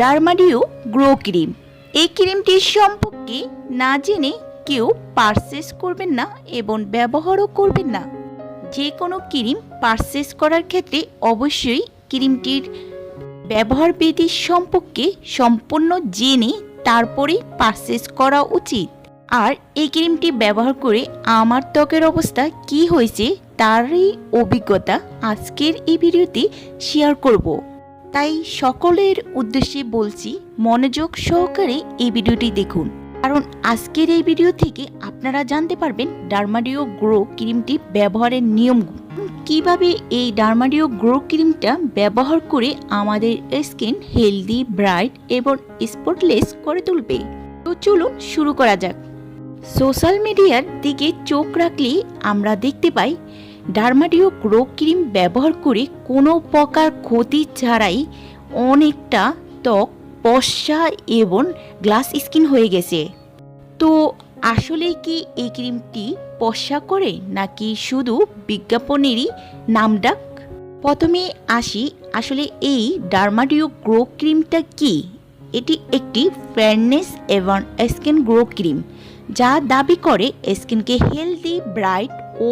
ডার্মাডিও grow cream. এই ক্রিমটির সম্পর্কে না জেনে কেউ পারচেস করবেন না এবং ব্যবহারও করবেন না। যে কোনো ক্রিম পারচেস করার ক্ষেত্রে অবশ্যই ক্রিমটির ব্যবহার বিধি সম্পর্কে সম্পূর্ণ জেনে তারপরেই পারচেস করা উচিত। আর এই ক্রিমটি ব্যবহার করে আমার ত্বকের অবস্থা কি হয়েছে তারই অভিজ্ঞতা আজকের এই ভিডিওতে শেয়ার করব। তাই সকলের উদ্দেশ্যে বলছি, মনোযোগ সহকারে এই ভিডিওটি দেখুন। কারণ আজকের এই ভিডিও থেকে আপনারা জানতে পারবেন ডার্মাডিও গ্রো ক্রিমটি ব্যবহারের নিয়ম কীভাবে এই ডার্মাডিও গ্রো ক্রিমটা ব্যবহার করে আমাদের স্কিন হেলদি, ব্রাইট এবং স্পটলেস করে তুলবে? তো চলুন শুরু করা যাক। সোশ্যাল মিডিয়ার দিকে চোখ রাখলে আমরা দেখতে পাই ডার্মাডিও গ্রো ক্রিম ব্যবহার করে কোনো প্রকার ক্ষতি ছাড়াই অনেকটা ত্বক পশা এবং গ্লাস স্কিন হয়ে গেছে। তো আসলে কি এই ক্রিমটি পশা করে নাকি শুধু বিজ্ঞাপনেরই নামডাক প্রথমে আসি আসলে এই ডার্মাডিও গ্রো ক্রিমটা কি? এটি একটি ফেয়ারনেস এবং স্কিন গ্রো ক্রিম, যা দাবি করে স্কিনকে হেলদি, ব্রাইট ও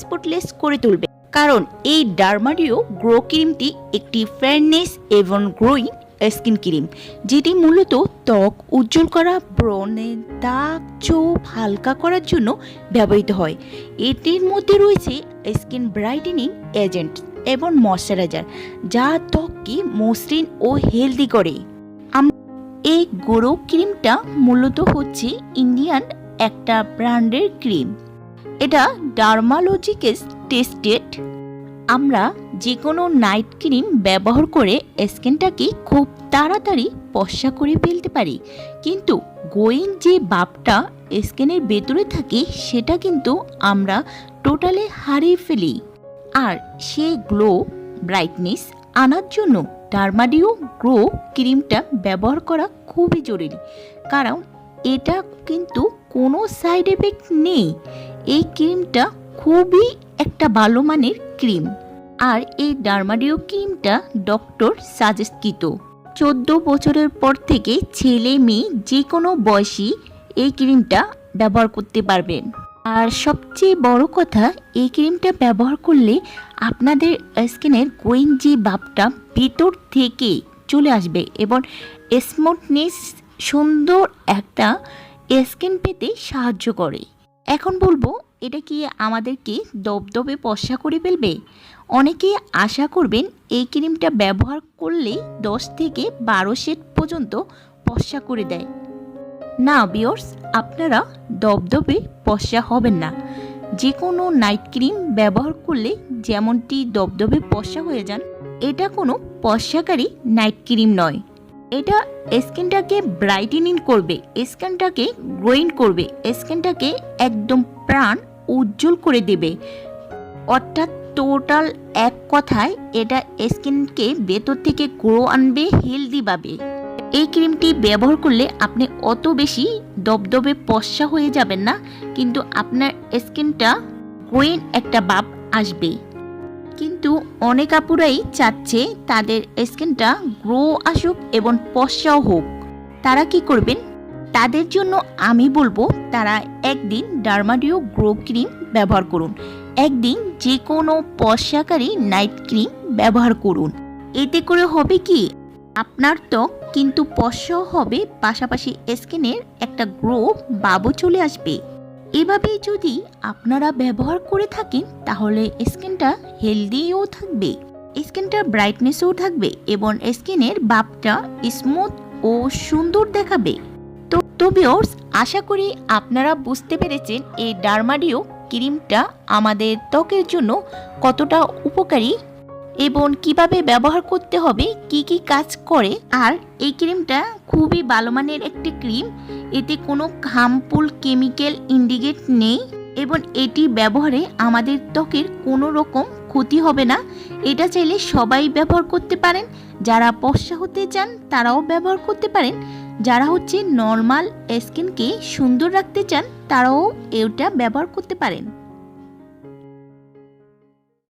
স্পটলেস করে তুলবে। কারণ এই ডার্মাডিও গ্রো ক্রিমটি একটি ফেয়ারনেস এবং গ্রোয়িং স্কিন ক্রিম যেটি মূলত ত্বক উজ্জ্বল করা ব্রণের দাগ চোপ হালকা করার জন্য ব্যবহৃত হয়। এটির মধ্যে রয়েছে স্কিন ব্রাইটেনিং এজেন্ট এবং ময়শ্চারাইজার যা ত্বককে মসৃণ ও হেলদি করে। এই গ্রো ক্রিমটা মূলত হচ্ছে ইন্ডিয়ান একটা ব্র্যান্ডের ক্রিম। এটা ডার্মালজিক্যাস টেস্টেড আমরা যে কোনো নাইট ক্রিম ব্যবহার করে স্কিনটাকে খুব তাড়াতাড়ি পশা করে ফেলতে পারি। কিন্তু গোয়িং যে বাপটা স্কিনের ভেতরে থাকে, সেটা কিন্তু আমরা টোটালে হারিয়ে ফেলি। আর সে গ্লো, ব্রাইটনেস আনার জন্য ডার্মাডিও গ্রো ক্রিমটা ব্যবহার করা খুবই জরুরি। কারণ এটা কিন্তু কোনো সাইড এফেক্ট নেই। এই ক্রিমটা খুবই একটা ভালো মানের ক্রিম আর এই ডার্মাডিও ক্রিমটা ডক্টর সাজেস্টকৃত চোদ্দ বছরের পর থেকে ছেলে মেয়ে যে কোনো বয়সী এই ক্রিমটা ব্যবহার করতে পারবেন। আর সবচেয়ে বড় কথা, এই ক্রিমটা ব্যবহার করলে আপনাদের স্কিনের গোয়িং যে ভাবটা ভিতর থেকে চলে আসবে এবং স্মুথনেস সুন্দর একটা স্কিন পেতে সাহায্য করে। এখন বলব, এটা কি আমাদেরকে দবদবে পশা করে ফেলবে? অনেকে আশা করবেন এই ক্রিমটা ব্যবহার করলে দশ থেকে বারো সেট পর্যন্ত পশা করে দেয়। না বিয়র্স আপনারা দবদবে পশা হবেন না। যে কোনো নাইট ক্রিম ব্যবহার করলে যেমনটি দবদবে পশা হয়ে যান, এটা কোনো পশাকারী নাইট ক্রিম নয়। এটা স্কিনটাকে ব্রাইটেনিং করবে, স্কিনটাকে গ্রোইন করবে, স্কিনটাকে একদম প্রাণ উজ্জ্বল করে দেবে। অর্থাৎ টোটাল এক কথায় এটা স্কিনকে ভেতর থেকে গ্রো আনবে হেলদিভাবে এই ক্রিমটি ব্যবহার করলে আপনি অত বেশি দবদবে পশা হয়ে যাবেন না, কিন্তু আপনার স্কিনটা গ্রোইন একটা বাপ আসবে। কিন্তু অনেক আপুরাই চাচ্ছে তাদের স্কিনটা গ্রো আসুক এবং পশাও হোক। তারা কি করবেন? তাদের জন্য আমি বলব, তারা একদিন ডার্মাডিও গ্রো ক্রিম ব্যবহার করুন। একদিন যে কোনো পশাকারী নাইট ক্রিম ব্যবহার করুন। এতে করে হবে কি? আপনার ত্বক কিন্তু পশাও হবে, পাশাপাশি স্কিনের একটা গ্রো বাবু চলে আসবে। এভাবে যদি আপনারা ব্যবহার করে থাকেন, তাহলে স্কিনটা হেলদিও থাকবে। স্কিনটা ব্রাইটনেসও থাকবে এবং স্কিনের বাপটা স্মুথ ও সুন্দর দেখাবে। তো তো আশা করি আপনারা বুঝতে পেরেছেন এই ডার্মাডিও ক্রিমটা আমাদের ত্বকের জন্য কতটা উপকারী এবং কীভাবে ব্যবহার করতে হবে, কি কি কাজ করে। আর এই ক্রিমটা খুবই ভালো মানের একটি ক্রিম। এতে কোনো হার্মফুল কেমিক্যাল ইন্ডিকেট নেই এবং এটি ব্যবহারে আমাদের ত্বকের কোনো রকম ক্ষতি হবে না। এটা চাইলে সবাই ব্যবহার করতে পারেন। যারা পশা হতে চান, তারাও ব্যবহার করতে পারেন। যারা হচ্ছে নর্মাল স্কিনকে সুন্দর রাখতে চান, তারাও এটা ব্যবহার করতে পারেন।